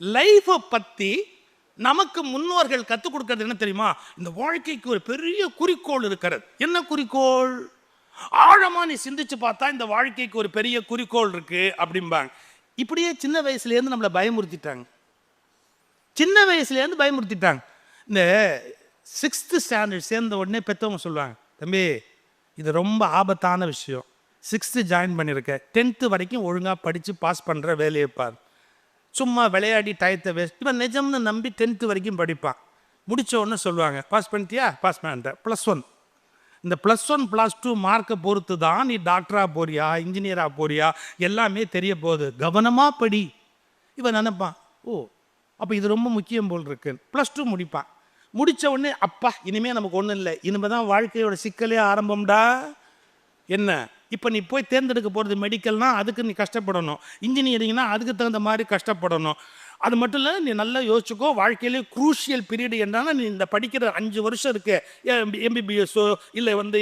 லைஃப்பை பற்றி நமக்கு முன்னோர்கள் கற்றுக் கொடுக்கறது என்ன தெரியுமா? இந்த வாழ்க்கைக்கு ஒரு பெரிய குறிக்கோள் இருக்கிறது. என்ன குறிக்கோள்? ஆழமாக நீ சிந்திச்சு பார்த்தா இந்த வாழ்க்கைக்கு ஒரு பெரிய குறிக்கோள் இருக்கு அப்படிம்பாங்க. இப்படியே சின்ன வயசுலேருந்து நம்மளை பயமுறுத்திட்டாங்க. சின்ன வயசுலேருந்து பயமுறுத்திட்டாங்க. இந்த சிக்ஸ்த்து ஸ்டாண்டர்ட் சேர்ந்த உடனே பெற்றவங்க சொல்லுவாங்க தம்பி இது ரொம்ப ஆபத்தான விஷயம். சிக்ஸ்த்து ஜாயின் பண்ணியிருக்க. டென்த்து வரைக்கும் ஒழுங்காக படித்து பாஸ் பண்ணுற வேலையை பார். சும்மா விளையாடி டயத்தை வேஸ்ட் இவன் நிஜம்னு நம்பி டென்த்து வரைக்கும் படிப்பான். முடித்த உடனே சொல்லுவாங்க பாஸ் பண்ணிட்டியா? பாஸ் பண்ணிட்டேன் ப்ளஸ் ஒன் இந்த ப்ளஸ் ஒன் ப்ளஸ் டூ மார்க்கை பொறுத்து தான் நீ டாக்டராக போறியா இன்ஜினியராக போறியா எல்லாமே தெரிய போகுது. கவனமாக படி. இவன் நினைப்பான் ஓ அப்போ இது ரொம்ப முக்கியம் போல் இருக்கு. ப்ளஸ் டூ முடிப்பான். முடித்த உடனே அப்பா இனிமேல் நமக்கு ஒன்றும் இல்லை. இனிமே தான் வாழ்க்கையோட சிக்கலே ஆரம்பம்டா. என்ன? இப்போ நீ போய் தேர்ந்தெடுக்க போகிறது மெடிக்கல்னால் அதுக்கு நீ கஷ்டப்படணும். இன்ஜினியரிங்னா அதுக்கு தகுந்த மாதிரி கஷ்டப்படணும். அது மட்டும் இல்லை நீ நல்லா யோசிச்சுக்கோ வாழ்க்கையிலே குரூஷியல் பீரியடு என்னன்னா நீ இந்த படிக்கிற அஞ்சு வருஷம் இருக்கு. எம்பிபிஎஸ்ஸோ இல்லை வந்து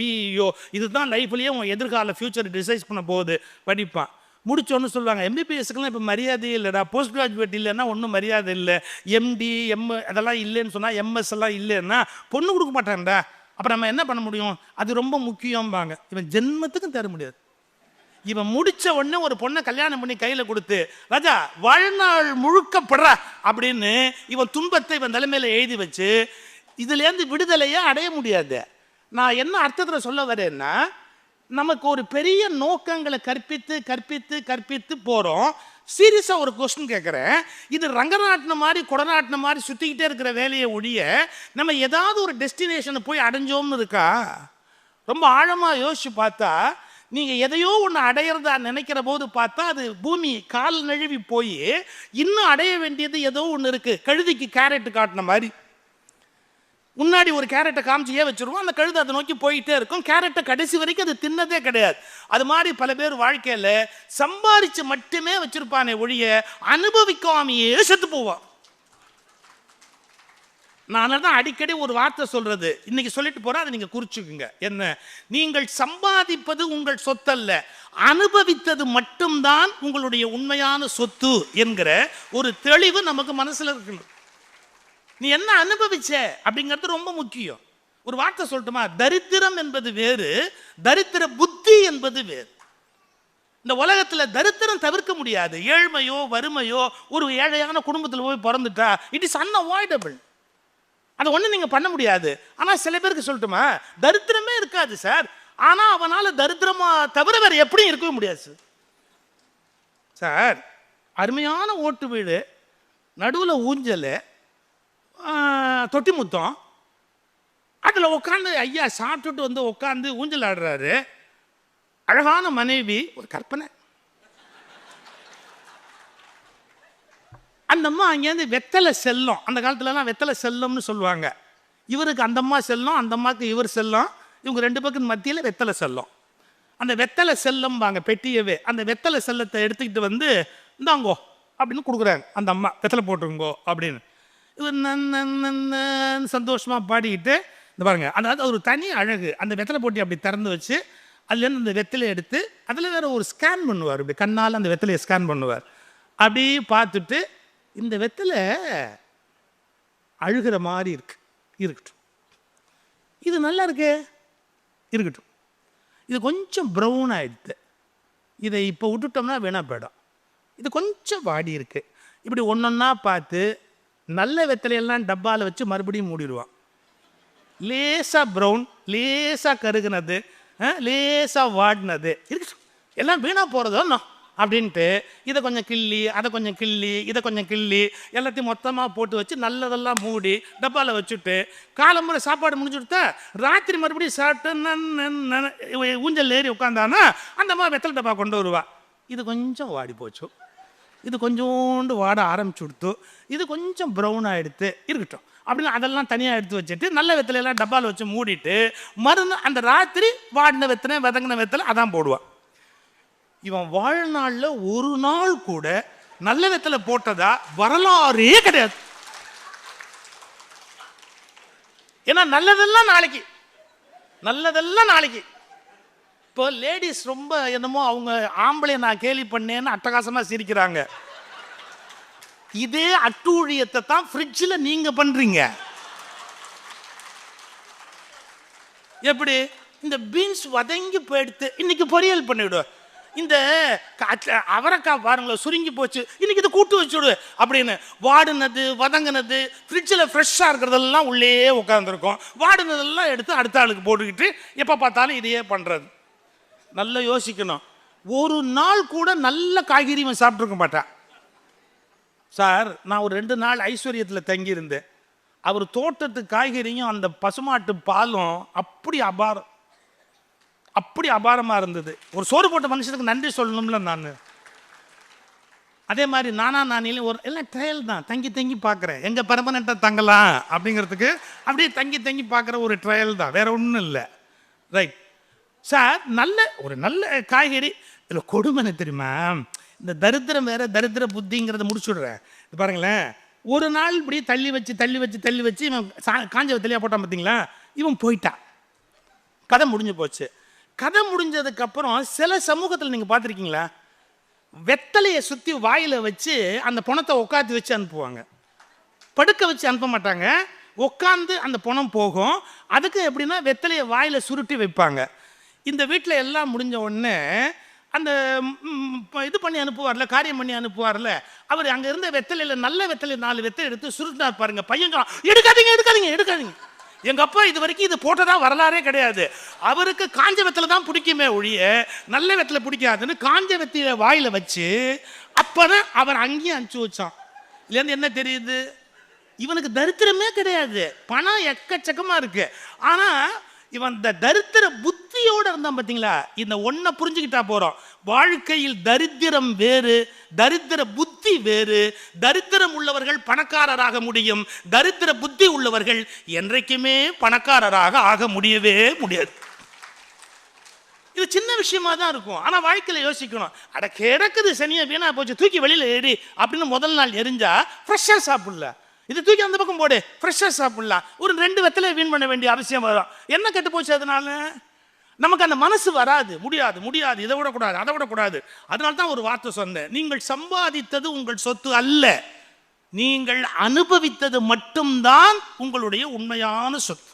பிஇஓ இதுதான் லைஃப்லேயே உன் எதிர்கால ஃப்யூச்சர் டிசைஸ் பண்ண போகுது படிப்பான். முடிச்சோன்னு சொல்லுவாங்க. எம்பிபிஎஸ்க்குலாம் இப்போ மரியாதையே இல்லைடா. போஸ்ட் கிராஜுவேட் இல்லைன்னா ஒன்றும் மரியாதை இல்லை. எம்டி எம் அதெல்லாம் இல்லைன்னு சொன்னால் எம்எஸ் எல்லாம் இல்லைன்னா பொண்ணு கொடுக்க மாட்டான்டா அப்புறம் நம்ம என்ன பண்ண முடியும்? அது ரொம்ப முக்கியம்பாங்க. இவன் ஜென்மத்துக்கும் தர முடியாது. இவன் முடிச்ச உடனே ஒரு பொண்ணை கல்யாணம் பண்ணி கையில் கொடுத்து ராஜா வாழ்நாள் முழுக்கப்படுற அப்படின்னு இவன் துன்பத்தை இவன் தலைமையில் எழுதி வச்சு இதுலேருந்து விடுதலையே அடைய முடியாது. நான் என்ன அர்த்தத்தில் சொல்ல வரேன்னா நமக்கு ஒரு பெரிய நோக்கங்களை கற்பித்து கற்பித்து கற்பித்து போகிறோம் சீரியஸாக ஒரு கொஸ்டின் கேட்குறேன் இது ரங்கநாட்டின மாதிரி கொடநாட்டின மாதிரி சுற்றிக்கிட்டே இருக்கிற வேலையை ஒழிய நம்ம ஏதாவது ஒரு டெஸ்டினேஷனை போய் அடைஞ்சோம்னு இருக்கா? ரொம்ப ஆழமாக யோசித்து பார்த்தா நீங்கள் எதையோ ஒன்று அடையிறதா நினைக்கிற போது பார்த்தா அது பூமி கால் நழுவி போய் இன்னும் அடைய வேண்டியது ஏதோ ஒன்று இருக்குது கழுதிக்கு கேரட் காட்டின மாதிரி. முன்னாடி ஒரு கேரட்டை காமிச்சியே வச்சிருவோம் அந்த கழுதை அதை நோக்கி போயிட்டே இருக்கும். கேரட்டை கடைசி வரைக்கும் அது தின்னதே கிடையாது. அது மாதிரி பல பேர் வாழ்க்கையில் சம்பாதிச்சு மட்டுமே வச்சிருப்பானே ஒழிய அனுபவிக்காமையே செத்து போவான். நான் தான் அடிக்கடி ஒரு வார்த்தை சொல்றது. இன்னைக்கு சொல்லிட்டு போகிறேன் அதை நீங்க குறிச்சுக்குங்க. என்ன? நீங்கள் சம்பாதிப்பது உங்கள் சொத்தல்ல. அனுபவித்தது மட்டும்தான் உங்களுடைய உண்மையான சொத்து என்கிற ஒரு தெளிவு நமக்கு மனசுல இருக்கணும். நீ என்ன அனுபவிச்ச அப்படிங்கிறது ரொம்ப முக்கியம். ஒரு வார்த்தை சொல்லட்டுமா? தரித்திரம் என்பது வேறு தரித்திர புத்தி என்பது வேறு. இந்த உலகத்தில் தரித்திரம் தவிர்க்க முடியாது. ஏழ்மையோ வறுமையோ ஒரு ஏழையான குடும்பத்தில் போய் பிறந்துட்டா இட் இஸ் அன்அவாய்டபிள் அதை ஒன்றும் நீங்கள் பண்ண முடியாது. ஆனால் சில பேருக்கு சொல்லட்டுமா? தரித்திரமே இருக்காது சார் ஆனால் அவனால் தரித்திரமாக தவிர வேறு எப்படியும் இருக்கவே முடியாது சார் சார் அருமையான ஓட்டு வீடு நடுவில் ஊஞ்சல் தொட்டி முத்தம். அதில் உட்காந்து ஐயா சாப்பிட்டுட்டு வந்து உட்காந்து ஊஞ்சல் ஆடுறாரு. அழகான மனைவி ஒரு கற்பனை. அந்த அம்மா அங்கேருந்து வெத்தலை செல்லம். அந்த காலத்துலலாம் வெத்தலை செல்லம்னு சொல்லுவாங்க. இவருக்கு அந்த அம்மா செல்லம் அந்த அம்மாவுக்கு இவர் செல்லம். இவங்க ரெண்டு பக்கம் மத்தியில் வெத்தலை செல்லம். அந்த வெத்தலை செல்லம் வாங்க பெட்டியவே. அந்த வெத்தலை செல்லத்தை எடுத்துக்கிட்டு வந்து இந்தாங்கோ அப்படின்னு கொடுக்குறாங்க. அந்த அம்மா வெத்தலை போட்டுருங்கோ அப்படின்னு. நன்னு சந்தோஷமாக பாடிக்கிட்டு இந்த பாருங்கள் அதாவது ஒரு தனி அழகு. அந்த வெத்தலை போட்டி அப்படி திறந்து வச்சு அதுலேருந்து அந்த வெத்தலை எடுத்து அதில் வேற ஒரு ஸ்கேன் பண்ணுவார் இப்படி கண்ணால் அந்த வெத்தலையை ஸ்கேன் பண்ணுவார். அப்படி பார்த்துட்டு இந்த வெத்தலை அழுகிற மாதிரி இருக்கு இருக்கட்டும். இது நல்லா இருக்கே இருக்கட்டும். இது கொஞ்சம் ப்ரௌன் ஆயிடுது. இதை இப்போ விட்டுட்டோம்னா வேணா போயிடும். இது கொஞ்சம் வாடி இருக்குது இப்படி ஒன்றொன்னா பார்த்து நல்ல வெத்தலையெல்லாம் டப்பாவில் வச்சு மறுபடியும் மூடிடுவான். லேசாக ப்ரௌன் லேசாக கருகுனது லேசாக வாடினது. இருக்கு எல்லாம் வீணாக போகிறதோ நான் அப்படின்ட்டு இதை கொஞ்சம் கிள்ளி அதை கொஞ்சம் கிள்ளி இதை கொஞ்சம் கிள்ளி எல்லாத்தையும் மொத்தமாக போட்டு வச்சு நல்லதெல்லாம் மூடி டப்பாவில் வச்சுட்டு காலம்புற சாப்பாடு முடிஞ்சு கொடுத்தா ராத்திரி மறுபடியும் சாப்பிட்டு நன் நன் நன் ஊஞ்சல் ஏறி உட்காந்தானா அந்த மாதிரி வெத்தலை டப்பா கொண்டு வருவா. இது கொஞ்சம் வாடி போச்சு இது கொஞ்சோண்டு வாட ஆரம்பிச்சு கொடுத்து இது கொஞ்சம் ப்ரௌன் ஆகிடுத்து இருக்கட்டும். அப்படின்னு அதெல்லாம் தனியாக எடுத்து வச்சுட்டு நல்ல வெத்தலையெல்லாம் டப்பாவில் வச்சு மூடிட்டு மறுநாள் அந்த ராத்திரி வாடின வெத்தனை விதங்கின வெத்தலை அதான் போடுவான் இவன் வாழ்நாளில் ஒரு நாள் கூட நல்ல வெத்தலை போட்டதா வரலாறே கிடையாது. ஏன்னா நல்லதெல்லாம் நாளைக்கு. நல்லதெல்லாம் நாளைக்கு. இப்போ லேடிஸ் ரொம்ப என்னமோ அவங்க ஆம்பளை நான் கேலி பண்ணேன்னு அட்டகாசமாக சிரிக்கிறாங்க. இதே அட்டூழியத்தை தான் ஃப்ரிட்ஜில் நீங்கள் பண்ணுறீங்க எப்படி? இந்த பீன்ஸ் வதங்கி போயிடுத்து இன்னைக்கு பொரியல் பண்ணிவிடு. இந்த க- அவரைக்காய் பாருங்களேன் சுருங்கி போச்சு இன்னைக்கு இதை கூட்டு வச்சுடு அப்படின்னு வாடினது வதங்கினது ஃப்ரிட்ஜில் ஃப்ரெஷ்ஷாக இருக்கிறதெல்லாம் உள்ளே உட்காந்துருக்கும் வாடினதெல்லாம் எடுத்து அடுத்த ஆளுக்கு போட்டுக்கிட்டு எப்போ பார்த்தாலும் இதையே பண்ணுறது நல்லா யோசிக்கணும். ஒரு நாள் கூட நல்ல காய்கறி இவன் சாப்பிட்ருக்க மாட்டான். சார் நான் ஒரு ரெண்டு நாள் ஐஸ்வர்யத்தில் தங்கியிருந்தேன். அவர் தோட்டத்து காய்கறியும் அந்த பசுமாட்டு பாலும் அப்படி அபாரம் அப்படி அபாரமாக இருந்தது. ஒரு சோறு போட்ட மனுஷனுக்கு நன்றி சொல்லணும்ல நான். அதே மாதிரி நானா நானிலையும் ஒரு எல்லாம் ட்ரையல் தான். தங்கி தங்கி பார்க்குறேன். எங்கே பெர்மனெண்ட்டாக தங்கலாம் அப்படிங்கிறதுக்கு அப்படியே தங்கி தங்கி பார்க்குற ஒரு ட்ரையல் தான். வேறு ஒன்றும் இல்லை. ரைட் சார் நல்ல ஒரு நல்ல காய்கறி. இதில் கொடுமை தெரியுமா? இந்த தரித்திரம் வேற தரித்திர புத்திங்கிறத முடிச்சுடுறேன் இது பாருங்களேன். ஒரு நாள் இப்படி தள்ளி வச்சு தள்ளி வச்சு தள்ளி வச்சு இவன் சா- காஞ்ச தெளியாக போட்டான் பார்த்தீங்களா இவன் போயிட்டான். கதை முடிஞ்சு போச்சு. கதை முடிஞ்சதுக்கப்புறம் சில சமூகத்தில் நீங்கள் பார்த்துருக்கீங்களா வெத்தலையை சுற்றி வாயில் வச்சு அந்த பணத்தை உட்காந்து வச்சு அனுப்புவாங்க. படுக்க வச்சு அனுப்ப மாட்டாங்க. உட்காந்து அந்த பணம் போகும். அதுக்கு எப்படின்னா வெத்தலையை வாயில் சுருட்டி வைப்பாங்க. இந்த வீட்டில் எல்லாம் முடிஞ்ச உடனே அந்த இது பண்ணி அனுப்புவார்ல காரியம் பண்ணி அனுப்புவார்ல அவர் அங்கே இருந்த வெத்தலையில் நல்ல வெத்தலை நாலு வெத்தலை எடுத்து சுருட்டினார் பாருங்க. பையன் எடுக்காதீங்க எடுக்காதீங்க எடுக்காதீங்க. எங்கள் அப்பா இது வரைக்கும் இது போட்டதா வரலாறே கிடையாது. அவருக்கு காஞ்ச வெத்தலை தான் பிடிக்குமே ஒழிய நல்ல வெத்தலை பிடிக்காதுன்னு காஞ்ச வெத்தில வாயில் வச்சு அப்போ தான் அவர் அங்கேயும் அனுப்பிச்சி வச்சான். இதுலேருந்து என்ன தெரியுது? இவனுக்கு தரித்திரமே கிடையாது. பணம் எக்கச்சக்கமாக இருக்குது ஆனால் இவன் இந்த தரித்திர புத்தியோடு இருந்தான் பார்த்தீங்களா இந்த ஒன்றை புரிஞ்சுக்கிட்டா போகிறோம் வாழ்க்கையில் தரித்திரம் வேறு தரித்திர புத்தி வேறு தரித்திரம் உள்ளவர்கள் பணக்காரராக முடியும் தரித்திர புத்தி உள்ளவர்கள் என்றைக்குமே பணக்காரராக ஆக முடியவே முடியாது. இது சின்ன விஷயமா தான் இருக்கும். ஆனால் வாழ்க்கையில் யோசிக்கணும். அட கிடக்குது சனியை வீணா போச்சு தூக்கி வெளியில் ஏறி அப்படின்னு முதல் நாள் எரிஞ்சா ஃப்ரெஷ்ஷாக சாப்பிடல இது தூக்கி அந்த பக்கம் போடு. ஃப்ரெஷ்ஷாக சாப்பிடலாம். ஒரு ரெண்டு வெத்தலை வீண் பண்ண வேண்டிய அவசியம் வரும். என்ன கெட்டு போச்சு அதனால? நமக்கு அந்த மனசு வராது. முடியாது முடியாது. இதை விடக்கூடாது அதை விடக்கூடாது. அதனால தான் ஒரு வார்த்தை சொன்னேன். நீங்கள் சம்பாதித்தது உங்கள் சொத்து அல்ல. நீங்கள் அனுபவித்தது மட்டும்தான் உங்களுடைய உண்மையான சொத்து.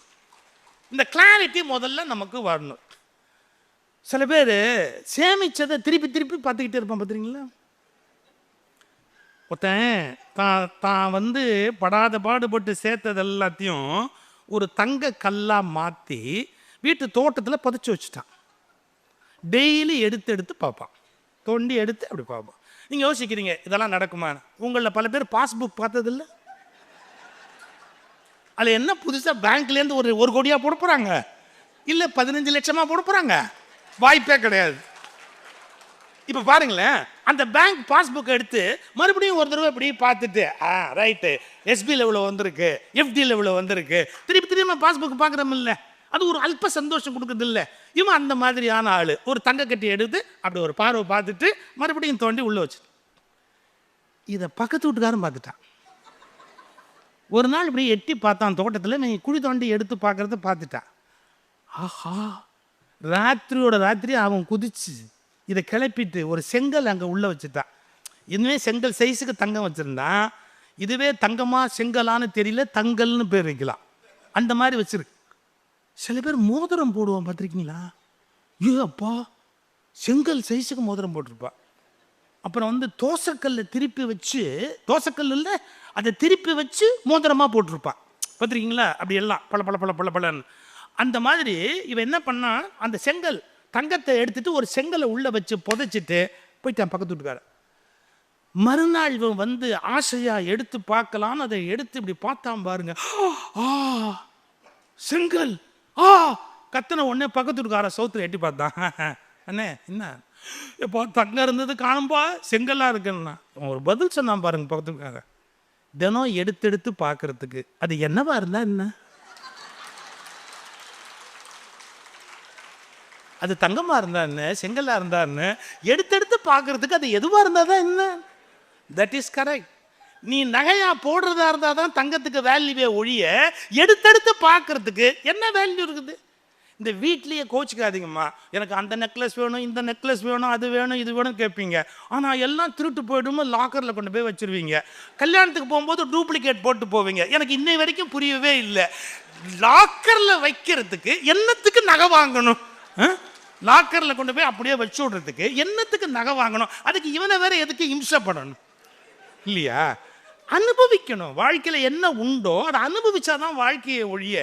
இந்த கிளாரிட்டி முதல்ல நமக்கு வரணும். சில பேர் சேமித்ததை திருப்பி திருப்பி பார்த்துக்கிட்டே இருப்பான் பார்த்துறீங்களா ஒருத்தன் தான் தான் வந்து படாத பாடுபட்டு சேர்த்தது எல்லாத்தையும் ஒரு தங்க கல்லாக மாற்றி வீட்டு தோட்டத்தில் புதைச்சி வச்சுட்டான். டெய்லி எடுத்து எடுத்து பார்ப்பான். தோண்டி எடுத்து அப்படி பார்ப்பான். நீங்கள் யோசிக்கிறீங்க இதெல்லாம் நடக்குமா? உங்களில் பல பேர் பாஸ்புக் பார்த்ததில்ல? அதில் என்ன புதுசாக பேங்க்லேருந்து ஒரு ஒரு கோடியாக போட போகிறாங்க இல்லை பதினஞ்சு லட்சமாக போட போகிறாங்க வாய்ப்பே கிடையாது. இப்போ பாருங்களேன் அந்த பேங்க் பாஸ்புக் எடுத்து மறுபடியும் ஒரு தடவை இப்படி பார்த்துட்டு ஆ ரைட்டு எஸ்பியில் இவ்வளோ வந்திருக்கு எஃப்டியில் இவ்வளோ வந்திருக்கு. திருப்பி திரும்ப பாஸ்புக் பார்க்குறோமில்ல அது ஒரு அல்ப சந்தோஷம் கொடுக்குறது இல்லை. இவன் அந்த மாதிரியான ஆள். ஒரு தங்க கட்டி எடுத்து அப்படி ஒரு பார்வை பார்த்துட்டு மறுபடியும் தோண்டி உள்ளே வச்சு இதை பக்கத்து வீட்டுக்காரன் பார்த்துட்டான். ஒரு நாள் இப்படி எட்டி பார்த்தான் தோட்டத்தில் நீ குழி தோண்டி எடுத்து பார்க்குறத பார்த்துட்டான். ஆஹா ராத்திரியோட ராத்திரி அவன் குதிச்சு இதை கிளப்பிட்டு ஒரு செங்கல் அங்கே உள்ளே வச்சுட்டான் இதுவே செங்கல் சைஸுக்கு தங்கம் வச்சுருந்தான் இதுவே தங்கமாக செங்கலான்னு தெரியல தங்கல்னு பேர் வைக்கலாம். அந்த மாதிரி வச்சுருக்கு சில பேர் மோதிரம் போடுவோம் பார்த்துருக்கீங்களா? ஐயோ அப்பா செங்கல் சைஸுக்கு மோதிரம் போட்டிருப்பா. அப்புறம் வந்து தோசைக்கல்லை திருப்பி வச்சு தோசைக்கல் இல்லை அதை திருப்பி வச்சு மோதிரமாக போட்டிருப்பான். பார்த்துருக்கீங்களா? அப்படி எல்லாம் பல பல பல பல பலன்னு அந்த மாதிரி இவன் என்ன பண்ணான்? அந்த செங்கல் தங்கத்தை எடுத்துட்டு ஒரு செங்கலை உள்ளே வச்சு புதைச்சிட்டு போயிட்டான் பக்கத்து வீட்டுக்காரன் மறுநாள் இவன் வந்து ஆசையாக எடுத்து பார்க்கலான்னு அதை எடுத்து இப்படி பார்த்தான் பாருங்க. ஆ செங்கல். ஆ கத்தனை உடனே பக்கத்து வீட்டுக்கார சவுத்துல எட்டி பார்த்தான். அண்ணே என்ன? இப்போ தங்கம் இருந்தது காணும்பா செங்கலாக இருக்குன்னா. ஒரு பதில் சொன்னான் பாருங்க பக்கத்து தினம் எடுத்து எடுத்து பார்க்கறதுக்கு. அது என்னவா இருந்தால் என்ன? அது தங்கமாக இருந்தா என்ன செங்கல்லா இருந்தா என்ன பார்க்கறதுக்கு அது எதுவாக இருந்தால் தான் என்ன? தட் இஸ் கரெக்ட் நீ நகையாக போடுறதா இருந்தால் தான் தங்கத்துக்கு வேல்யூவே ஒழிய எடுத்தெடுத்து பார்க்குறதுக்கு என்ன வேல்யூ இருக்குது? இந்த வீட்லேயே கோச்சிக்காதீங்கம்மா. எனக்கு அந்த நெக்லஸ் வேணும் இந்த நெக்லஸ் வேணும் அது வேணும் இது வேணும் கேட்பீங்க. ஆனால் எல்லாம் திருட்டு போயிடுமோ லாக்கரில் கொண்டு போய் வச்சிருவீங்க. கல்யாணத்துக்கு போகும்போது டூப்ளிகேட் போட்டு போவீங்க. எனக்கு இன்னை வரைக்கும் புரியவே இல்லை. லாக்கரில் வைக்கிறதுக்கு என்னத்துக்கு நகை வாங்கணும்? லாக்கரில் கொண்டு போய் அப்படியே வச்சு விடுறதுக்கு என்னத்துக்கு நகை வாங்கணும்? அதுக்கு இவனை வேற எதுக்கு இம்சப்படணும் இல்லையா? அனுபவிக்கணும். வாழ்க்கையில் என்ன உண்டோ அதை அனுபவிச்சாதான் வாழ்க்கையை ஒழிய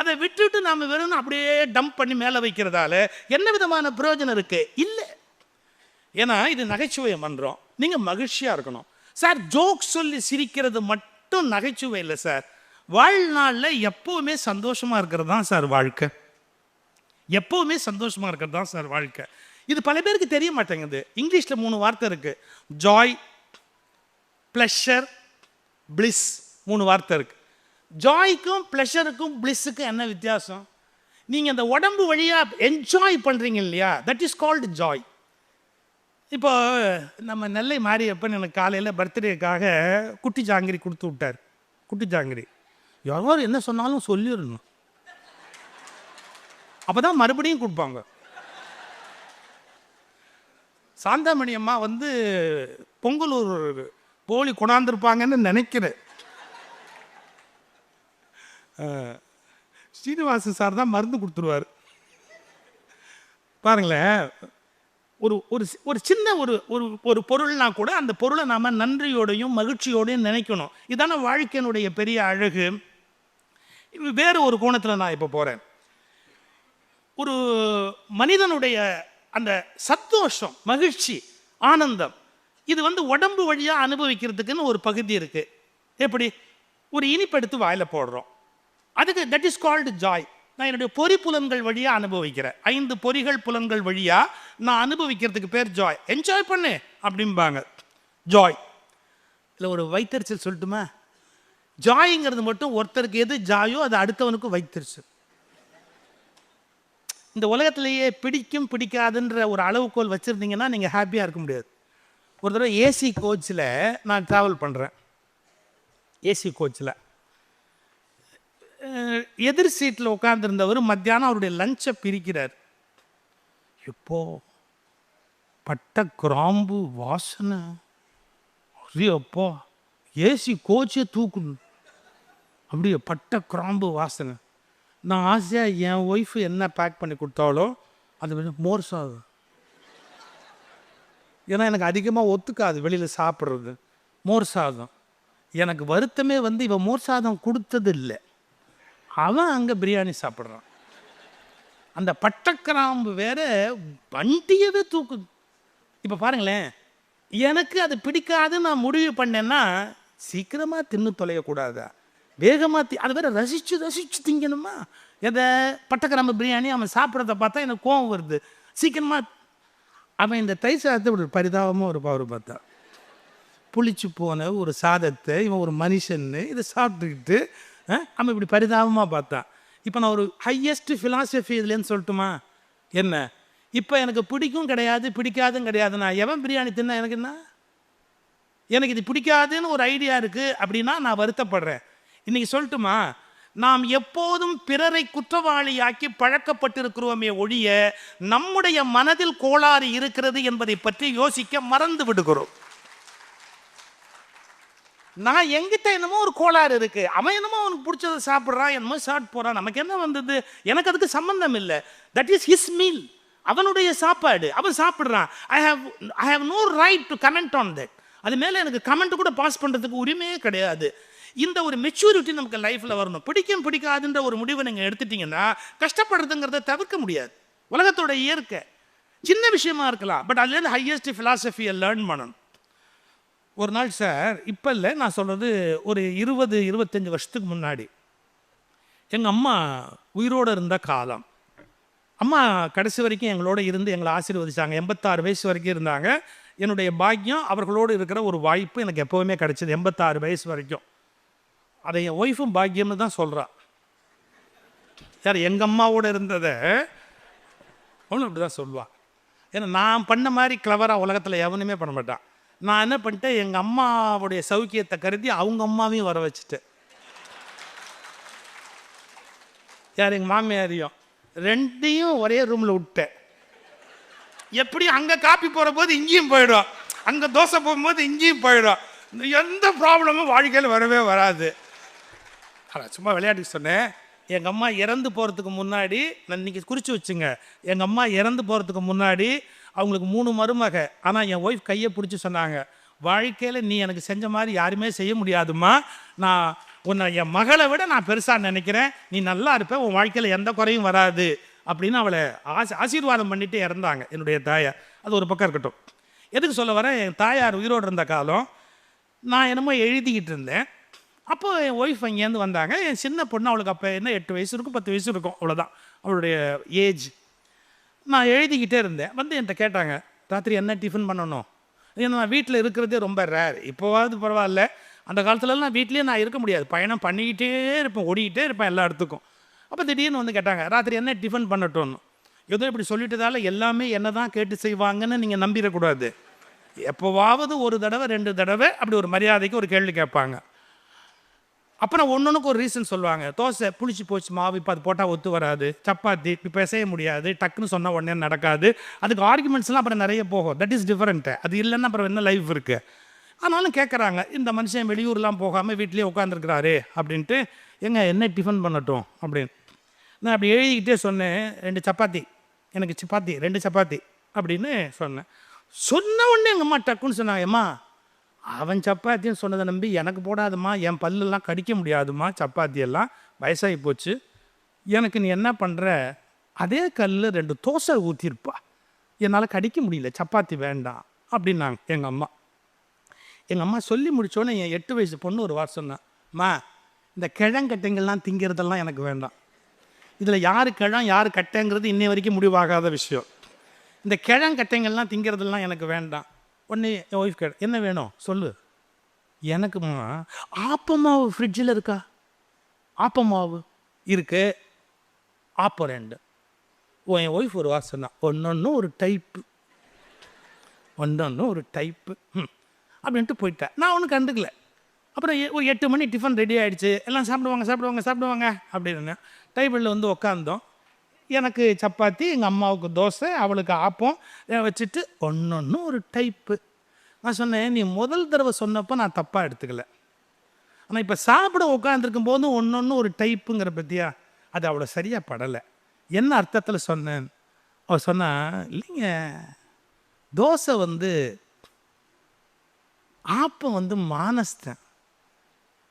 அதை விட்டுட்டு நாம் வெறும் அப்படியே டம்ப் பண்ணி மேலே வைக்கிறதால என்ன விதமான பிரயோஜனம் இருக்கு? இல்லை. ஏன்னா இது நகைச்சுவையை பண்ணுறோம் நீங்கள் மகிழ்ச்சியாக இருக்கணும். சார் ஜோக் சொல்லி சிரிக்கிறது மட்டும் நகைச்சுவை இல்லை சார் வாழ்நாளில் எப்பவுமே சந்தோஷமாக இருக்கிறது தான் சார் வாழ்க்கை. எப்போவுமே சந்தோஷமாக இருக்கிறது தான் சார் வாழ்க்கை. இது பல பேருக்கு தெரிய மாட்டேங்குது. இங்கிலீஷில் மூணு வார்த்தை இருக்குது ஜாய் ப்ளஷர் பிளிஸ் மூணு வார்த்தை இருக்குது ஜாய்க்கும் ப்ளஷருக்கும் பிளிஸ்ஸுக்கும் என்ன வித்தியாசம்? நீங்கள் அந்த உடம்பு வழியாக என்ஜாய் பண்ணுறீங்க இல்லையா? தட் இஸ் கால்டு ஜாய் இப்போ நம்ம நெல்லை மாரியப்பன் எனக்கு காலையில் பர்த்டேக்காக குட்டி ஜாங்கிரி கொடுத்து விட்டார். குட்டி ஜாங்கிரி. யாரோ என்ன சொன்னாலும் சொல்லிடணும். அப்போ தான் மறுபடியும் கொடுப்பாங்க. சாந்தாமணி அம்மா வந்து பொங்கலூர் போலி கொண்டாந்துருப்பாங்கன்னு நினைக்கிறேன். ஸ்ரீனிவாசன் சார் தான் மருந்து கொடுத்துருவார். பாருங்களேன் ஒரு ஒரு சி- ஒரு சின்ன ஒரு ஒரு ஒரு பொருள்னா கூட அந்த பொருளை நாம் நன்றியோடையும் மகிழ்ச்சியோடையும் நினைக்கணும். இதான வாழ்க்கையினுடைய பெரிய அழகு. இது வேறு ஒரு கோணத்தில் நான் இப்போ போகிறேன் ஒரு மனிதனுடைய அந்த சந்தோஷம் மகிழ்ச்சி ஆனந்தம் இது வந்து உடம்பு வழியாக அனுபவிக்கிறதுக்குன்னு ஒரு பகுதி இருக்குது எப்படி? ஒரு இனிப்பு எடுத்து வாயில் போடுறோம். அதுக்கு தட் இஸ் கால்டு ஜாய் நான் என்னுடைய பொறி புலன்கள் வழியாக அனுபவிக்கிறேன். ஐந்து பொறிகள் புலன்கள் வழியாக நான் அனுபவிக்கிறதுக்கு பேர் ஜாய் என்ஜாய் பண்ணு அப்படிம்பாங்க. ஜாய் இல்லை ஒரு வைத்தறிச்சல் சொல்லட்டுமா? ஜாய்ங்கிறது மட்டும் ஒருத்தருக்கு எது ஜாயோ அது அடுத்தவனுக்கு வைத்தறிச்சல். இந்த உலகத்திலேயே பிடிக்கும் பிடிக்காதுன்ற ஒரு அளவுக்கோல் வச்சுருந்தீங்கன்னா நீங்கள் ஹாப்பியாக இருக்க முடியாது. ஒரு தடவை ஏசி கோச்சில் நான் ட்ராவல் பண்ணுறேன் ஏசி கோச்சில் எதிர் சீட்டில் உட்காந்துருந்தவர் மத்தியானம் அவருடைய லஞ்சை பிரிக்கிறார். இப்போ பட்ட கிராம்பு வாசனை. அது அப்போ ஏசி கோச்சே தூக்கணும் அப்படியே பட்ட கிராம்பு வாசனை. நான் ஆசையாக என் ஒய்ஃபு என்ன பேக் பண்ணி கொடுத்தாலோ அது வந்து மோர் சாதம். ஏன்னா எனக்கு அதிகமாக ஒத்துக்காது வெளியில் சாப்பிட்றது. மோர் சாதம். எனக்கு வருத்தமே வந்து இவன் மோர் சாதம் கொடுத்தது இல்லை அவன் அங்கே பிரியாணி சாப்பிட்றான். அந்த பட்டக்கிராம்பு வேற வண்டியவே தூக்குது. இப்போ பாருங்களேன் எனக்கு அது பிடிக்காதுன்னு நான் முடிவு பண்ணேன்னா சீக்கிரமாக தின்னு தொலையக்கூடாதா? வேகமாக தி அதை வேற ரசித்து ரசித்து திங்கணுமா? எதை? பட்டக்கிராம்பு பிரியாணி அவன் சாப்பிட்றத பார்த்தா எனக்கு கோவம் வருது. சீக்கிரமாக அவன் இந்த தை சாதத்தை ஒரு பரிதாபமாக ஒரு பவர் பார்த்தா. புளிச்சு போன ஒரு சாதத்தை இவன் ஒரு மனுஷன்னு இதை சாப்பிட்டுக்கிட்டு அவன் இப்படி பரிதாபமாக பார்த்தான் இப்போ நான் ஒரு ஹையஸ்ட் ஃபிலாசபி இதுலேன்னு சொல்லட்டுமா? என்ன? இப்போ எனக்கு பிடிக்கும் கிடையாது பிடிக்காதும் கிடையாது நான் எவன் பிரியாணி தின்னா எனக்கு என்ன? எனக்கு இது பிடிக்காதுன்னு ஒரு ஐடியா இருக்குது அப்படின்னா நான் வருத்தப்படுறேன். இன்னைக்கு சொல்லட்டுமா? நாம் எப்போதும் பிறரை குற்றவாளியாக்கி பழக்கப்பட்டிருக்கிறோமே ஒழிய நம்முடைய மனதில் கோளாறு இருக்கிறது என்பதை பற்றி யோசிக்க மறந்து விடுகிறோம். நான் எங்கிட்ட என்னமோ ஒரு கோளாறு இருக்கு. அவன் என்னமோ அவனுக்கு பிடிச்சதை சாப்பிட்றான் என்னமோ சாப்பிட்டு போறான். நமக்கு என்ன வந்தது? எனக்கு அதுக்கு சம்பந்தம் இல்லை. தட் இஸ் ஹிஸ் மீல் அவனுடைய சாப்பாடு. அவன் சாப்பிட்றான். I have I have no right to comment on that அது மேலே எனக்கு கமெண்ட் கூட பாஸ் பண்ணுறதுக்கு உரிமையே கிடையாது. இந்த ஒரு மெச்சூரிட்டி நமக்கு லைஃப்பில் வரணும். பிடிக்கும் பிடிக்காதுன்ற ஒரு முடிவை நீங்கள் எடுத்துட்டீங்கன்னா கஷ்டப்படுறதுங்கிறத தவிர்க்க முடியாது. உலகத்தோட இயற்கை. சின்ன விஷயமா இருக்கலாம் பட் அதுலேருந்து ஹையஸ்ட் ஃபிலாசபியை லேர்ன் பண்ணணும். ஒரு நாள் சார் இப்போ இல்லை நான் சொல்கிறது ஒரு இருபது இருபத்தஞ்சி வருஷத்துக்கு முன்னாடி. எங்கள் அம்மா உயிரோடு இருந்த காலம். அம்மா கடைசி வரைக்கும் எங்களோட இருந்து எங்களை ஆசீர்வதிச்சாங்க. எண்பத்தாறு வயசு வரைக்கும் இருந்தாங்க. என்னுடைய பாக்கியம் அவர்களோடு இருக்கிற ஒரு வாய்ப்பு எனக்கு எப்போவுமே கிடச்சிது. எண்பத்தாறு வயசு வரைக்கும். அதை என் ஒய்ஃபும் பாக்கியம்னு தான் சொல்கிறா சார் எங்கள் அம்மாவோட இருந்ததை அவனும் அப்படி தான் சொல்லுவாள் ஏன்னா நான் பண்ண மாதிரி கிளவராக உலகத்தில் எவனுமே பண்ண மாட்டான். நான் என்ன பண்ணிட்டேன் எங்கள் அம்மாவுடைய சௌக்கியத்தை கருதி அவங்க அம்மாவையும் வர வச்சுட்டேன். யார் எங்கள் மாமியாரையும் ரெண்டையும் ஒரே ரூமில் விட்டேன். எப்படியும் அங்கே காப்பி போகிற போது இங்கேயும் போயிடும். அங்கே தோசை போகும்போது இங்கேயும் போயிடும். எந்த ப்ராப்ளமும் வாழ்க்கையில் வரவே வராது. அதான் சும்மா விளையாட்டு சொன்னேன். எங்கள் அம்மா இறந்து போகிறதுக்கு முன்னாடி நான் இன்னைக்கு குறித்து வச்சுங்க. எங்கள் அம்மா இறந்து போகிறதுக்கு முன்னாடி அவங்களுக்கு மூணு மருமக. ஆனால் என் ஒய்ஃப் கையை பிடிச்சி சொன்னாங்க. வாழ்க்கையில் நீ எனக்கு செஞ்ச மாதிரி யாருமே செய்ய முடியாதும்மா. நான் உன்னை என் மகளை விட நான் பெருசாக நினைக்கிறேன். நீ நல்லா இருப்பேன் உன் வாழ்க்கையில் எந்த குறையும் வராது. அப்படின்னு அவளை ஆசி ஆசீர்வாதம் பண்ணிட்டு இறந்தாங்க என்னுடைய தாயார் அது ஒரு பக்கம் இருக்கட்டும். எதுக்கு சொல்ல வரேன்? என் தாயார் உயிரோடு இருந்த காலம். நான் என்னமோ எழுதிக்கிட்டு இருந்தேன். அப்போ என் ஒய்ஃப் அங்கேருந்து வந்தாங்க. என் சின்ன பொண்ணு அவளுக்கு அப்போ என்ன எட்டு வயசு இருக்கும் பத்து வயசு இருக்கும் அவ்வளோதான் அவளுடைய ஏஜ் நான் எழுதிக்கிட்டே இருந்தேன். வந்து என்கிட்ட கேட்டாங்க ராத்திரி என்ன டிஃபன் பண்ணணும்? ஏன்னா நான் வீட்டில் இருக்கிறதே ரொம்ப ரேர் இப்போவாவது பரவாயில்ல. அந்த காலத்துலலாம் வீட்லேயே நான் இருக்க முடியாது. பயணம் பண்ணிக்கிட்டே இருப்பேன் ஓடிக்கிட்டே இருப்பேன் எல்லா இடத்துக்கும். அப்போ திடீர்னு வந்து கேட்டாங்க ராத்திரி என்ன டிஃபன் பண்ணட்டும்னு? ஏதோ இப்படி சொல்லிட்டதால எல்லாமே என்ன தான் கேட்டு செய்வாங்கன்னு நீங்கள் நம்பிடக்கூடாது. எப்போவாவது ஒரு தடவை ரெண்டு தடவை அப்படி ஒரு மரியாதைக்கு ஒரு கேள்வி கேட்பாங்க. அப்புறம் ஒன்று ஒன்றுக்கு ஒரு ரீசன் சொல்லுவாங்க. தோசை புளிச்சு போச்சு மாவு இப்போ அது போட்டால் ஒத்து வராது. சப்பாத்தி இப்போ பிசைய முடியாது. டக்குன்னு சொன்னால் உடனே நடக்காது. அதுக்கு ஆர்குமெண்ட்ஸ்லாம் அப்புறம் நிறைய போகும். தட் இஸ் டிஃப்ரெண்ட்டு அது இல்லைன்னா அப்புறம் என்ன லைஃப் இருக்குது ஆனாலும் கேட்குறாங்க இந்த மனுஷன் வெளியூர்லாம் போகாமல் வீட்லேயே உட்காந்துருக்கிறாரு அப்படின்ட்டு எங்க என்ன டிஃபன் பண்ணட்டும்? அப்படின்னு. நான் அப்படி எழுதிக்கிட்டே சொன்னேன். ரெண்டு சப்பாத்தி. எனக்கு சப்பாத்தி ரெண்டு சப்பாத்தி அப்படின்னு சொன்னேன். சொன்ன உடனே எங்கள் அம்மா டக்குன்னு சொன்னாங்க அம்மா அவன் சப்பாத்தின்னு சொன்னதை நம்பி எனக்கு போடாதுமா என் பல்லெல்லாம் கடிக்க முடியாதும்மா சப்பாத்தி எல்லாம் வயசாகி போச்சு. எனக்கு நீ என்ன பண்ணுற அதே கல்லில் ரெண்டு தோசை ஊற்றிருப்பா என்னால் கடிக்க முடியல சப்பாத்தி வேண்டாம் அப்படின்னாங்க எங்கள் அம்மா. எங்கள் அம்மா சொல்லி முடிச்சோன்னே என் எட்டு வயசு பொண்ணு ஒரு வாரம் சொன்னான் இந்த கிழங்கட்டைங்கள்லாம் திங்கிறதெல்லாம் எனக்கு வேண்டாம். இதில் யார் கிழம் யார் கட்டைங்கிறது இன்னை வரைக்கும் முடிவாகாத விஷயம். இந்த கிழங்கட்டைங்கள்லாம் திங்கிறதெல்லாம் எனக்கு வேண்டாம். உடனே என் ஒய்ஃப் கேட்ட என்ன வேணும்? சொல்லு. எனக்குமா ஆப்பமாவு ஃப்ரிட்ஜில் இருக்கா? ஆப்பமாவு. இருக்கு. ஆப்பம் ரெண்டு. ஓ என் ஒய்ஃப் ஒரு வாசனா தான். ஒரு டைப்பு ஒன்றொன்று ஒரு டைப்பு ம். அப்படின்ட்டு போயிட்டேன் நான் ஒன்றும் கண்டுக்கல. அப்புறம் எ- ஒரு எட்டு மணி டிஃபன் ரெடி ஆகிடுச்சு எல்லாம் சாப்பிடுவாங்க சாப்பிடுவாங்க சாப்பிடுவாங்க. அப்படின்னு டைபிளில் வந்து உட்காந்தோம் எனக்கு சப்பாத்தி எங்கள் அம்மாவுக்கு தோசை அவளுக்கு ஆப்பம் இதை வச்சுட்டு ஒன்று ஒரு டைப்பு நான் சொன்னேன் நீ முதல் தடவை சொன்னப்போ நான் தப்பாக எடுத்துக்கல. ஆனால் இப்போ சாப்பிட உட்காந்துருக்கும் போது ஒன்று ஒரு டைப்புங்கிற பற்றியா அது அவ்வளோ சரியாக படலை. என்ன அர்த்தத்தில் சொன்னேன்? அவள் சொன்னான் இல்லைங்க தோசை வந்து ஆப்பம் வந்து மானஸ்தன்.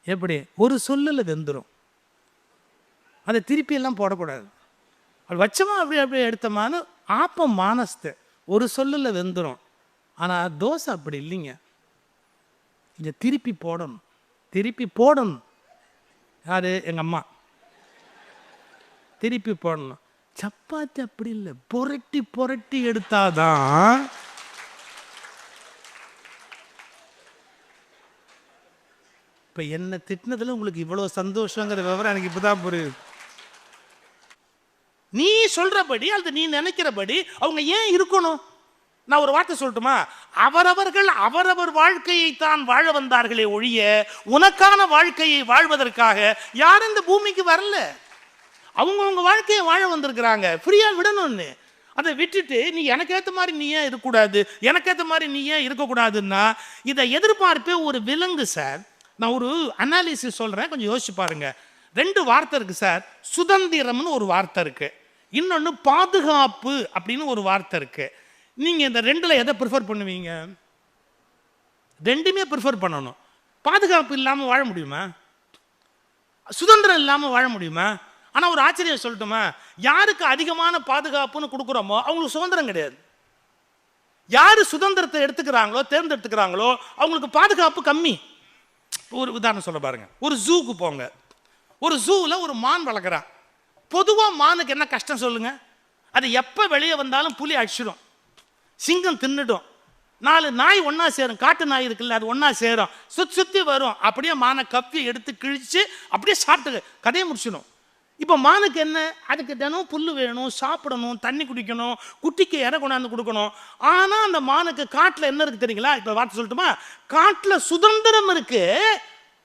எப்படி? ஒரு சொல்லில் வெந்துடும் அதை திருப்பியெல்லாம் போடக்கூடாது. அப்படி வச்சமா அப்படி அப்படியே எடுத்தோமான்னு ஆப்பம் மானஸ்து. ஒரு சொல்லில் வெந்துடும் ஆனால் தோசை அப்படி இல்லைங்க. இதை திருப்பி போடணும். திருப்பி போடணும். யாரு? எங்கள் அம்மா. திருப்பி போடணும். சப்பாத்தி அப்படி இல்லை. புரட்டி புரட்டி எடுத்தாதான் இப்போ என்ன திட்டினதில் உங்களுக்கு இவ்வளோ சந்தோஷங்கிற விவரம் எனக்கு இப்போதான் புரியுது. நீ சொல்றபடி அல்லது நீ நினைக்கிறபடி அவங்க ஏன் இருக்கணும்? நான் ஒரு வார்த்தை சொல்லட்டுமா? அவரவர்கள் அவரவர் வாழ்க்கையை தான் வாழ வந்தார்களே ஒழிய உனக்கான வாழ்க்கையை வாழ்வதற்காக யாரும் இந்த பூமிக்கு வரல. அவங்கவுங்க வாழ்க்கையை வாழ வந்திருக்கிறாங்க. ஃப்ரீயா விடணும்னு. அதை விட்டுட்டு நீ எனக்கு ஏற்ற மாதிரி நீ ஏன் இருக்கக்கூடாது? எனக்கு ஏற்ற மாதிரி நீ ஏன் இருக்கக்கூடாதுன்னா இதை எதிர்பார்ப்பே ஒரு விலங்கு சார் நான் ஒரு அனாலிசிஸ் சொல்கிறேன் கொஞ்சம் யோசிச்சு பாருங்கள் ரெண்டு வார்த்தை இருக்குது சார். சுதந்திரம்னு ஒரு வார்த்தை இருக்குது இன்னொன்று பாதுகாப்பு அப்படின்னு ஒரு வார்த்தை இருக்குது நீங்கள் இந்த ரெண்டில் எதை ப்ரிஃபர் பண்ணுவீங்க? ரெண்டுமே ப்ரிஃபர் பண்ணணும். பாதுகாப்பு இல்லாமல் வாழ முடியுமா? சுதந்திரம் இல்லாமல் வாழ முடியுமா? ஆனால் ஒரு ஆச்சரியம் சொல்லட்டுமா? யாருக்கு அதிகமான பாதுகாப்புன்னு கொடுக்குறோமோ அவங்களுக்கு சுதந்திரம் கிடையாது. யார் சுதந்திரத்தை எடுத்துக்கிறாங்களோ தேர்ந்தெடுத்துக்கிறாங்களோ அவங்களுக்கு பாதுகாப்பு கம்மி. ஒரு உதாரணம் சொல்ல பாருங்க. ஒரு ஜூக்கு போங்க. ஒரு ஜூவில் ஒரு மான் வளர்க்குறான் பொதுவாக மானுக்கு என்ன கஷ்டம் சொல்லுங்க? அது எப்போ வெளியே வந்தாலும் புலி அடிச்சிடும். சிங்கம் தின்னுடும். நாலு நாய் ஒன்றா சேரும். காட்டு நாய் இருக்குல்ல அது ஒன்றா சேரும். சுற்றி சுற்றி வரும். அப்படியே மானை கப்பி எடுத்து கிழிச்சு அப்படியே சாப்பிட்டு கதையை முடிச்சிடும் இப்போ மானுக்கு என்ன? அதுக்கு தினம் புல் வேணும் சாப்பிடணும் தண்ணி குடிக்கணும் குட்டிக்கு இறை கொண்டாந்து கொடுக்கணும். ஆனால் அந்த மானுக்கு காட்டில் என்ன இருக்குது தெரியுங்களா? இப்போ வார்த்தை சொல்லட்டுமா? காட்டில் சுதந்திரம் இருக்கு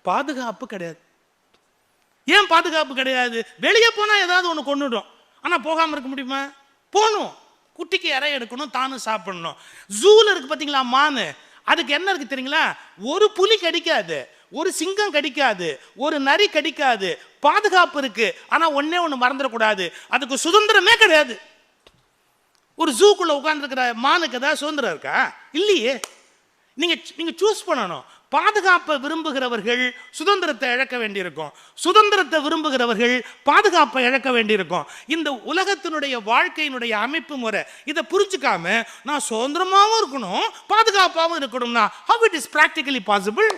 பாதுகாப்பு கிடையாது. ஏன் பாதுகாப்பு கிடையாது? வெளியே போனால் ஏதாவது ஒன்று கொண்டுடும் ஆனால் போகாமல் இருக்க முடியுமா? போகணும். குட்டிக்கு இறை எடுக்கணும் தானும் சாப்பிடணும். ஜூவில் இருக்குது பார்த்தீங்களா மானு? அதுக்கு என்ன இருக்குது தெரியுங்களா? ஒரு புலி கடிக்காது. ஒரு சிங்கம் கடிக்காது. ஒரு நரி கடிக்காது. பாதுகாப்பு இருக்குது ஆனால் ஒன்றே ஒன்று மறந்துடக்கூடாது. அதுக்கு சுதந்திரமே கிடையாது. ஒரு ஜூக்குள்ளே உட்காந்துருக்கிற மானுக்கு ஏதாவது சுதந்திரம் இருக்கா? இல்லையே. நீங்கள் நீங்கள் சூஸ் பண்ணணும். பாதுகாப்பை விரும்புகிறவர்கள் சுதந்திரத்தை இழக்க வேண்டியிருக்கும். சுதந்திரத்தை விரும்புகிறவர்கள் பாதுகாப்பை இழக்க வேண்டியிருக்கும். இந்த உலகத்தினுடைய வாழ்க்கையினுடைய அமைப்பு முறை இதை புரிஞ்சுக்காம நான் சுதந்திரமாகவும் இருக்கணும் பாதுகாப்பாகவும் இருக்கணும்னா how it is practically possible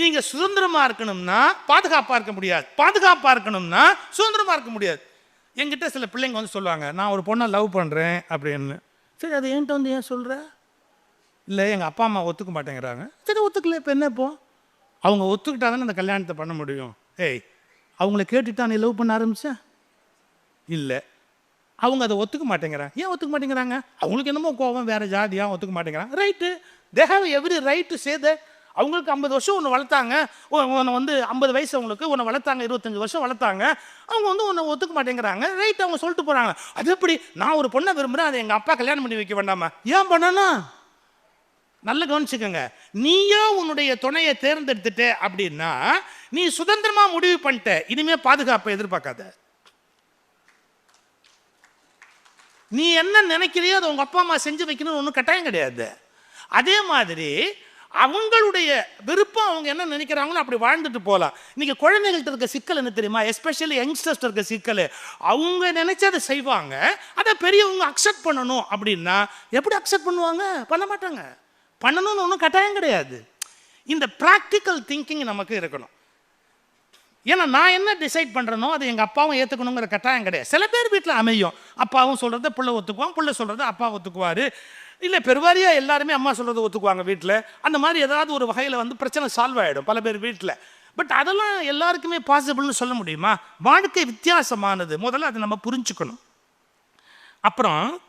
நீங்க சுதந்திரமா இருக்கணும்னா பாதுகாப்பா இருக்க முடியாது. பாதுகாப்பா இருக்கணும்னா சுதந்திரமா இருக்க முடியாது. என்கிட்ட சில பிள்ளைங்க வந்து சொல்லுவாங்க நான் ஒரு பொண்ணை லவ் பண்றேன் அப்படின்னு. சரி அது என்கிட்ட வந்து ஏன் சொல்கிற இல்லை எங்கள் அப்பா அம்மா ஒத்துக்க மாட்டேங்கிறாங்க. சரி ஒத்துக்கல இப்போ என்ன இப்போ? அவங்க ஒத்துக்கிட்டா தானே அந்த கல்யாணத்தை பண்ண முடியும். ஏய் அவங்கள கேட்டுட்டா நீ லவ் பண்ண ஆரம்பித்தேன் இல்லை. அவங்க அதை ஒத்துக்க மாட்டேங்கிறாங்க. ஏன் ஒத்துக்க மாட்டேங்கிறாங்க? அவங்களுக்கு என்னமோ கோபம் வேறு ஜாதியாக ஒத்துக்க மாட்டேங்கிறாங்க. Right they have every right to say that அவங்களுக்கு ஐம்பது வருஷம் ஒன்று வளர்த்தாங்க. உன்னை வந்து ஐம்பது வயசு அவங்களுக்கு உன்னை வளர்த்தாங்க இருபத்தஞ்சி வருஷம் வளர்த்தாங்க. அவங்க வந்து உன்னை ஒத்துக்க மாட்டேங்கிறாங்க. ரைட் அவங்க சொல்லிட்டு போகிறாங்க அது எப்படி? நான் ஒரு பொண்ணை விரும்புகிறேன் அதை எங்கள் அப்பா கல்யாணம் பண்ணி வைக்க வேண்டாமா? ஏன் பண்ணனா நல்ல கவனிச்சுக்கோங்க. நீயோ உன்னுடைய துணையை தேர்ந்தெடுத்துட்ட அப்படின்னா நீ சுதந்திரமா முடிவு பண்ணிட்ட. இனிமே பாதுகாப்பை எதிர்பார்க்காத. நீ என்ன நினைக்கிறியோ அதை உங்க அப்பா அம்மா செஞ்சு வைக்கணும்னு ஒன்றும் கட்டாயம் கிடையாது. அதே மாதிரி அவங்களுடைய விருப்பம் அவங்க என்ன நினைக்கிறாங்களோ அப்படி வாழ்ந்துட்டு போகலாம் இன்னைக்கு குழந்தைகள்கிட்ட இருக்க சிக்கல் என்ன தெரியுமா? எஸ்பெஷலி யங்ஸ்டர்ஸ்ட இருக்க சிக்கல். அவங்க நினைச்சதை செய்வாங்க. அதை பெரியவங்க அக்செப்ட் பண்ணணும் அப்படின்னா எப்படி அக்செப்ட் பண்ணுவாங்க? பண்ண மாட்டாங்க. பண்ணணும்னு ஒன்றும் கட்டாயம் கிடையாது. இந்த ப்ராக்டிக்கல் திங்கிங் நமக்கு இருக்கணும். ஏன்னா நான் என்ன டிசைட் பண்ணுறனோ அதை எங்கள் அப்பாவும் ஏற்றுக்கணுங்கிற கட்டாயம் கிடையாது. சில பேர் வீட்டில் அமையும். அப்பாவும் சொல்கிறத பிள்ளை ஒத்துக்குவான் பிள்ளை சொல்கிறத அப்பா ஒத்துக்குவார். இல்லை பெருவாரியாக எல்லாருமே அம்மா சொல்கிறத ஒத்துக்குவாங்க வீட்டில் அந்த மாதிரி ஏதாவது ஒரு வகையில் வந்து பிரச்சனை சால்வ் ஆகிடும் பல பேர் வீட்டில் பட் அதெல்லாம் எல்லாருக்குமே பாசிபிள்னு சொல்ல முடியுமா? வாழ்க்கை வித்தியாசமானது. முதல்ல அதை நம்ம புரிஞ்சுக்கணும். அப்புறம்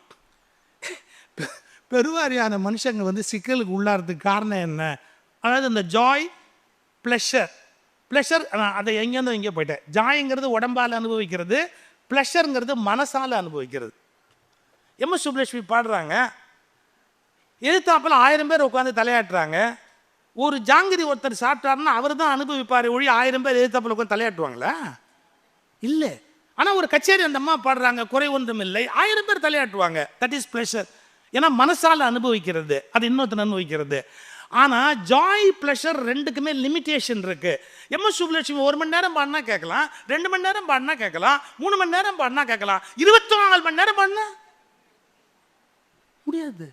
பெருவாரியான மனுஷங்க வந்து சிக்கலுக்கு உள்ளாகிறதுக்கு காரணம் என்ன? அதாவது இந்த ஜாய் ப்ளஷர் ப்ளஷர் அதை எங்கேருந்து எங்கேயோ போயிட்டேன். ஜாய்ங்கிறது உடம்பால் அனுபவிக்கிறது ப்ளஷருங்கிறது மனசால் அனுபவிக்கிறது. எம்எஸ் சுப்லட்சுமி பாடுறாங்க. எதிர்த்தாப்பில் ஆயிரம் பேர் உட்காந்து தலையாட்டுறாங்க. ஒரு ஜாங்கிரி ஒருத்தர் சாப்பிட்டாருன்னா அவர் தான் அனுபவிப்பார் ஒழி ஆயிரம் பேர் எதிர்த்தாப்பில் உட்காந்து தலையாட்டுவாங்களா? இல்லை. ஆனால் ஒரு கச்சேரி அந்த அம்மா பாடுறாங்க குறை ஒன்றும் இல்லை. ஆயிரம் பேர் தலையாட்டுவாங்க. தட் இஸ் ப்ளஷர் ஏன்னா மனசால் அனுபவிக்கிறது அது இன்னொருத்தர் அனுபவிக்கிறது. ஆனால் ஜாய் ப்ளஷர் ரெண்டுக்குமே லிமிட்டேஷன் இருக்குது எம்எஸ் சுப்புலட்சுமி ஒரு மணி நேரம் பாடினா கேட்கலாம் ரெண்டு மணி நேரம் பாடினா கேட்கலாம் மூணு மணி நேரம் பாடினா கேட்கலாம் இருபத்தி நாலு மணி நேரம் பாடினா? முடியாது.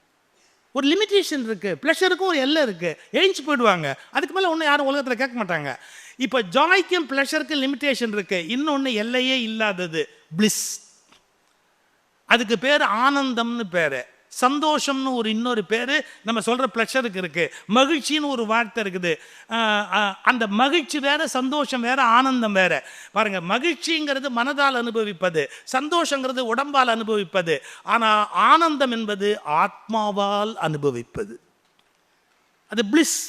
ஒரு லிமிட்டேஷன் இருக்குது ப்ளஷருக்கும் ஒரு எல்லை இருக்குது எழுந்து போயிடுவாங்க. அதுக்கு மேலே ஒன்றும் யாரும் உலகத்தில் கேட்க மாட்டாங்க. இப்போ ஜாய்க்கும் ப்ளஷருக்கும் லிமிட்டேஷன் இருக்குது இன்னொன்று எல்லையே இல்லாதது பிளிஸ் அதுக்கு பேர் ஆனந்தம்னு பேர். சந்தோஷம்னு ஒரு இன்னொரு பேர் நம்ம சொல்கிற ப்ளஷருக்கு இருக்குது மகிழ்ச்சின்னு ஒரு வார்த்தை இருக்குது. அந்த மகிழ்ச்சி வேறு சந்தோஷம் வேறு ஆனந்தம் வேறு. பாருங்க மகிழ்ச்சிங்கிறது மனதால் அனுபவிப்பது சந்தோஷங்கிறது உடம்பால் அனுபவிப்பது ஆனால் ஆனந்தம் என்பது ஆத்மாவால் அனுபவிப்பது. அது பிளிஸ்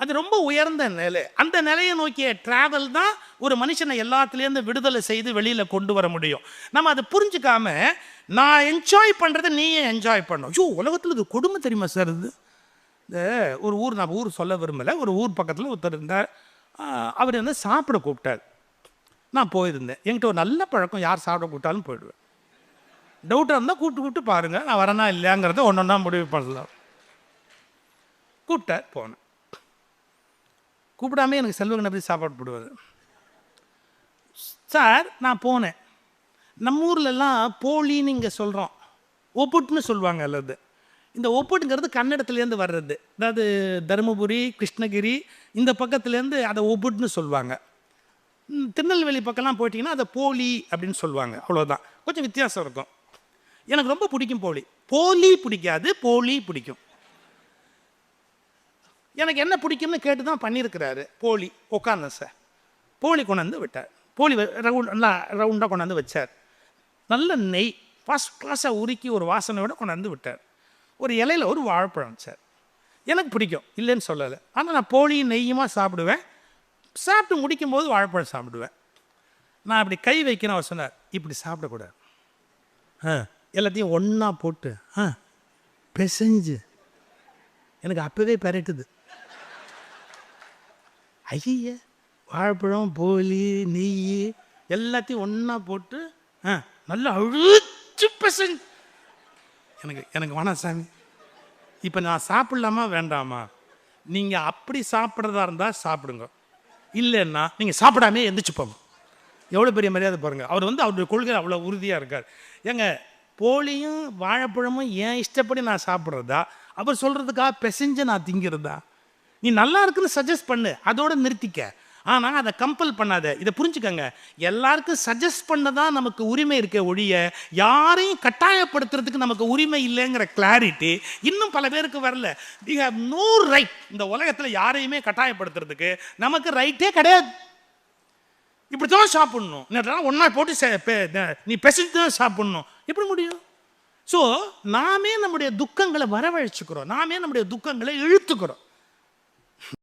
அது ரொம்ப உயர்ந்த நிலை. அந்த நிலையை நோக்கிய ட்ராவல் தான் ஒரு மனுஷனை எல்லாத்துலேருந்து விடுதலை செய்து வெளியில் கொண்டு வர முடியும். நம்ம அதை புரிஞ்சுக்காம நான் என்ஜாய் பண்ணுறதை நீயே என்ஜாய் பண்ணும் ஐயோ உலகத்தில் இது கொடுமை தெரியுமா சார் இது? இந்த ஒரு ஊர் நான் ஊர் சொல்ல விரும்பலை. ஒரு ஊர் பக்கத்தில் ஒருத்தர் இருந்தார். அவர் வந்து சாப்பிட கூப்பிட்டார். நான் போயிருந்தேன். என்கிட்ட ஒரு நல்ல பழக்கம் யார் சாப்பிட கூப்பிட்டாலும் போயிடுவேன். டவுட்டாக இருந்தால் கூப்பிட்டு கூப்பிட்டு பாருங்கள் நான் வரேனா இல்லையாங்கிறத ஒன்று ஒன்றா முடிவு பண்ணலாம். கூப்பிட்டார் போனேன். கூப்பிடாம எனக்கு செல்வ கணபதி சாப்பாடு போடுவார். சார் நான் போனேன். நம்ம ஊர்லெல்லாம் போலின்னு இங்கே சொல்கிறோம் ஒப்புட்டுன்னு சொல்லுவாங்க அல்லது. இந்த ஒப்புட்டுங்கிறது கன்னடத்துலேருந்து வர்றது. அதாவது தருமபுரி கிருஷ்ணகிரி இந்த பக்கத்துலேருந்து அதை ஒப்புட்டுன்னு சொல்லுவாங்க. திருநெல்வேலி பக்கம்லாம் போயிட்டிங்கன்னா அதை போலி அப்படின்னு சொல்லுவாங்க. அவ்வளோதான் கொஞ்சம் வித்தியாசம் இருக்கும். எனக்கு ரொம்ப பிடிக்கும் போலி. போலி பிடிக்காது போலி பிடிக்கும். எனக்கு என்ன பிடிக்கும்னு கேட்டு தான் பண்ணியிருக்கிறாரு. போலி உட்காந்தேன் சார். போலி கொண்டாந்து விட்டார். போலி ரவுண்ட் நல்லா ரவுண்டாக கொண்டாந்து வச்சார். நல்ல நெய் ஃபஸ்ட் கிளாஸாக உருக்கி ஒரு வாசனையோட கொண்டாந்து விட்டார். ஒரு இலையில ஒரு வாழைப்பழம் சார் எனக்கு பிடிக்கும் இல்லைன்னு சொல்லலை. ஆனால் நான் போலியும் நெய்யுமா சாப்பிடுவேன். சாப்பிட்டு முடிக்கும்போது வாழைப்பழம் சாப்பிடுவேன். நான் அப்படி கை வைக்கிறேன் அவர் சொன்னார். இப்படி சாப்பிடக்கூடாது. ஆ எல்லாத்தையும் ஒன்றா போட்டு ஆ பிசைஞ்சு. எனக்கு அப்போவே பெரட்டுது. ஐய வாழைப்பழம் போலி நெய் எல்லாத்தையும் ஒன்றா போட்டு ஆ நல்லா அழுச்சு பசங்க எனக்கு எனக்கு வேணாம் சாமி. இப்போ நான் சாப்பிட்லாமா வேண்டாமா? நீங்கள் அப்படி சாப்பிட்றதா இருந்தால் சாப்பிடுங்க. இல்லைன்னா நீங்கள் சாப்பிடாமே எந்திரிச்சு போங்க. எவ்வளோ பெரிய மரியாதை பாருங்கள் அவர் வந்து அவருடைய கொள்கை அவ்வளோ உறுதியாக இருக்கார். ஏங்க போலியும் வாழைப்பழமும் ஏன் இஷ்டப்படி நான் சாப்பிட்றதா? அவர் சொல்கிறதுக்காக பிசைஞ்சு நான் திங்கிறதா? நீ நல்லா இருக்குன்னு சஜஸ்ட் பண்ணு. அதோட நிறுத்திக்க. ஆனால் அதை கம்பல் பண்ணாத. இதை புரிஞ்சுக்கங்க. எல்லாருக்கும் சஜஸ்ட் பண்ண தான் நமக்கு உரிமை இருக்க ஒழிய யாரையும் கட்டாயப்படுத்துறதுக்கு நமக்கு உரிமை இல்லைங்கிற கிளாரிட்டி இன்னும் பல பேருக்கு வரல. வி ஹவ் நோ ரைட் இந்த உலகத்தில் யாரையுமே கட்டாயப்படுத்துறதுக்கு நமக்கு ரைட்டே கிடையாது. இப்படி தான் சாப்பிடணும் இல்லைன்னா ஒன்றா போட்டு நீ பெசிட்டு தான் சாப்பிடணும். எப்படி முடியும்? ஸோ நாமே நம்முடைய துக்கங்களை வரவழைச்சுக்கிறோம். நாமே நம்முடைய துக்கங்களை இழுத்துக்கிறோம்.